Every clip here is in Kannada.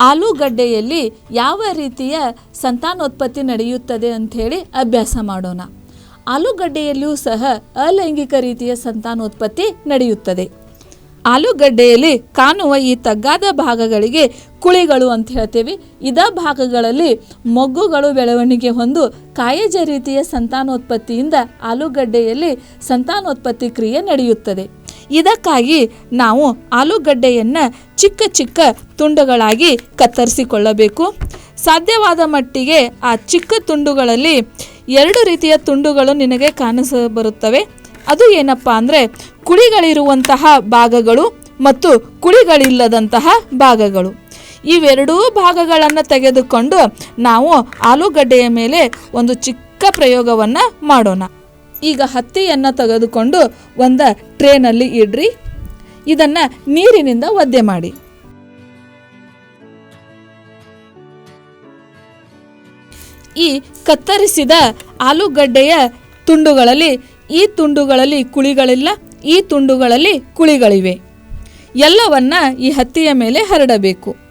ಆಲೂಗಡ್ಡೆಯಲ್ಲಿ ಯಾವ ರೀತಿಯ ಸಂತಾನೋತ್ಪತ್ತಿ ನಡೆಯುತ್ತದೆ ಅಂಥೇಳಿ ಅಭ್ಯಾಸ ಮಾಡೋಣ. ಆಲೂಗಡ್ಡೆಯಲ್ಲಿಯೂ ಸಹ ಅಲೈಂಗಿಕ ರೀತಿಯ ಸಂತಾನೋತ್ಪತ್ತಿ ನಡೆಯುತ್ತದೆ. ಆಲೂಗಡ್ಡೆಯಲ್ಲಿ ಕಾಣುವ ಈ ತಗ್ಗಾದ ಭಾಗಗಳಿಗೆ ಕುಳಿಗಳು ಅಂತ ಹೇಳ್ತೇವೆ. ಇದ ಭಾಗಗಳಲ್ಲಿ ಮೊಗ್ಗುಗಳು ಬೆಳವಣಿಗೆ ಹೊಂದು ಕಾಯಜ ರೀತಿಯ ಸಂತಾನೋತ್ಪತ್ತಿಯಿಂದ ಆಲೂಗಡ್ಡೆಯಲ್ಲಿ ಸಂತಾನೋತ್ಪತ್ತಿ ಕ್ರಿಯೆ ನಡೆಯುತ್ತದೆ. ಇದಕ್ಕಾಗಿ ನಾವು ಆಲೂಗಡ್ಡೆಯನ್ನು ಚಿಕ್ಕ ಚಿಕ್ಕ ತುಂಡುಗಳಾಗಿ ಕತ್ತರಿಸಿಕೊಳ್ಳಬೇಕು. ಸಾಧ್ಯವಾದ ಮಟ್ಟಿಗೆ ಆ ಚಿಕ್ಕ ತುಂಡುಗಳಲ್ಲಿ ಎರಡು ರೀತಿಯ ತುಂಡುಗಳು ನಿನಗೆ ಕಾಣಿಸ ಬರುತ್ತವೆ. ಅದು ಏನಪ್ಪ ಅಂದರೆ ಕುಳಿಗಳಿರುವಂತಹ ಭಾಗಗಳು ಮತ್ತು ಕುಳಿಗಳಿಲ್ಲದಂತಹ ಭಾಗಗಳು. ಇವೆರಡೂ ಭಾಗಗಳನ್ನು ತೆಗೆದುಕೊಂಡು ನಾವು ಆಲೂಗಡ್ಡೆಯ ಮೇಲೆ ಒಂದು ಚಿಕ್ಕ ಪ್ರಯೋಗವನ್ನು ಮಾಡೋಣ. ಈಗ ಹತ್ತಿಯನ್ನು ತೆಗೆದುಕೊಂಡು ಒಂದು ಟ್ರೇನಲ್ಲಿ ಇಡ್ರಿ. ಇದನ್ನು ನೀರಿನಿಂದ ಒದ್ದೆ ಮಾಡಿ. ಈ ಕತ್ತರಿಸಿದ ಆಲೂಗಡ್ಡೆಯ ತುಂಡುಗಳಲ್ಲಿ, ಈ ತುಂಡುಗಳಲ್ಲಿ ಕುಳಿಗಳಿಲ್ಲ, ಈ ತುಂಡುಗಳಲ್ಲಿ ಕುಳಿಗಳಿವೆ. ಎಲ್ಲವನ್ನ ಈ ಹತ್ತಿಯ ಮೇಲೆ ಹರಡಬೇಕು.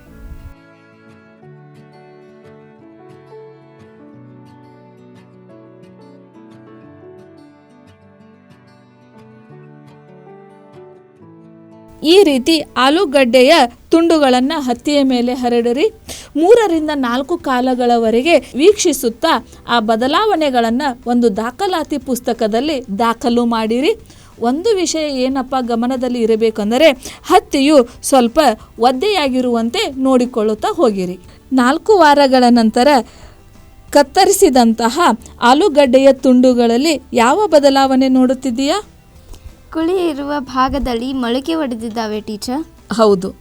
ಈ ರೀತಿ ಆಲೂಗಡ್ಡೆಯ ತುಂಡುಗಳನ್ನು ಹತ್ತಿಯ ಮೇಲೆ ಹರಡಿರಿ. ಮೂರರಿಂದ ನಾಲ್ಕು ಕಾಲಗಳವರೆಗೆ ವೀಕ್ಷಿಸುತ್ತಾ ಆ ಬದಲಾವಣೆಗಳನ್ನು ಒಂದು ದಾಖಲಾತಿ ಪುಸ್ತಕದಲ್ಲಿ ದಾಖಲು ಮಾಡಿರಿ. ಒಂದು ವಿಷಯ ಏನಪ್ಪ ಗಮನದಲ್ಲಿ ಇರಬೇಕೆಂದರೆ ಹತ್ತಿಯು ಸ್ವಲ್ಪ ಒದ್ದೆಯಾಗಿರುವಂತೆ ನೋಡಿಕೊಳ್ಳುತ್ತಾ ಹೋಗಿರಿ. ನಾಲ್ಕು ವಾರಗಳ ನಂತರ ಕತ್ತರಿಸಿದಂತಹ ಆಲೂಗಡ್ಡೆಯ ತುಂಡುಗಳಲ್ಲಿ ಯಾವ ಬದಲಾವಣೆ ನೋಡುತ್ತಿದ್ದೀಯಾ? ಕುಳಿ ಇರುವ ಭಾಗದಲ್ಲಿ ಮೊಳಕೆ ಒಡೆದಿದ್ದಾವೆ ಟೀಚರ್? ಹೌದು.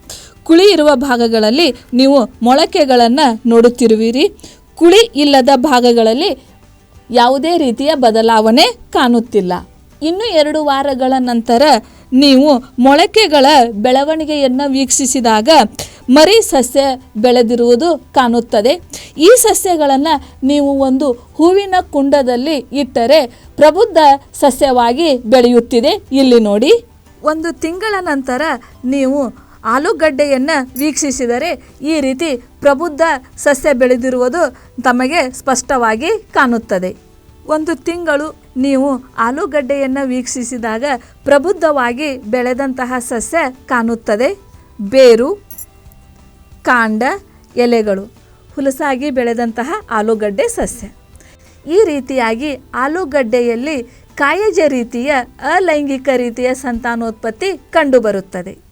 ಕುಳಿ ಇರುವ ಭಾಗಗಳಲ್ಲಿ ನೀವು ಮೊಳಕೆಗಳನ್ನು ನೋಡುತ್ತಿರುವಿರಿ. ಕುಳಿ ಇಲ್ಲದ ಭಾಗಗಳಲ್ಲಿ ಯಾವುದೇ ರೀತಿಯ ಬದಲಾವಣೆ ಕಾಣುತ್ತಿಲ್ಲ. ಇನ್ನು ಎರಡು ವಾರಗಳ ನಂತರ ನೀವು ಮೊಳಕೆಗಳ ಬೆಳವಣಿಗೆಯನ್ನು ವೀಕ್ಷಿಸಿದಾಗ ಮರಿ ಸಸ್ಯ ಬೆಳೆದಿರುವುದು ಕಾಣುತ್ತದೆ. ಈ ಸಸ್ಯಗಳನ್ನು ನೀವು ಒಂದು ಹೂವಿನ ಕುಂಡದಲ್ಲಿ ಇಟ್ಟರೆ ಪ್ರಬುದ್ಧ ಸಸ್ಯವಾಗಿ ಬೆಳೆಯುತ್ತಿದೆ. ಇಲ್ಲಿ ನೋಡಿ. ಒಂದು ತಿಂಗಳ ನಂತರ ನೀವು ಆಲೂಗಡ್ಡೆಯನ್ನು ವೀಕ್ಷಿಸಿದರೆ ಈ ರೀತಿ ಪ್ರಬುದ್ಧ ಸಸ್ಯ ಬೆಳೆದಿರುವುದು ತಮಗೆ ಸ್ಪಷ್ಟವಾಗಿ ಕಾಣುತ್ತದೆ. ಒಂದು ತಿಂಗಳು ನೀವು ಆಲೂಗಡ್ಡೆಯನ್ನು ವೀಕ್ಷಿಸಿದಾಗ ಪ್ರಬುದ್ಧವಾಗಿ ಬೆಳೆದಂತಹ ಸಸ್ಯ ಕಾಣುತ್ತದೆ. ಬೇರು, ಕಾಂಡ, ಎಲೆಗಳು. ಹುಲಸಾಗಿ ಬೆಳೆದಂತಹ ಆಲೂಗಡ್ಡೆ ಸಸ್ಯ. ಈ ರೀತಿಯಾಗಿ ಆಲೂಗಡ್ಡೆಯಲ್ಲಿ ಕಾಯಜ ರೀತಿಯ ಅಲೈಂಗಿಕ ರೀತಿಯ ಸಂತಾನೋತ್ಪತ್ತಿ ಕಂಡುಬರುತ್ತದೆ.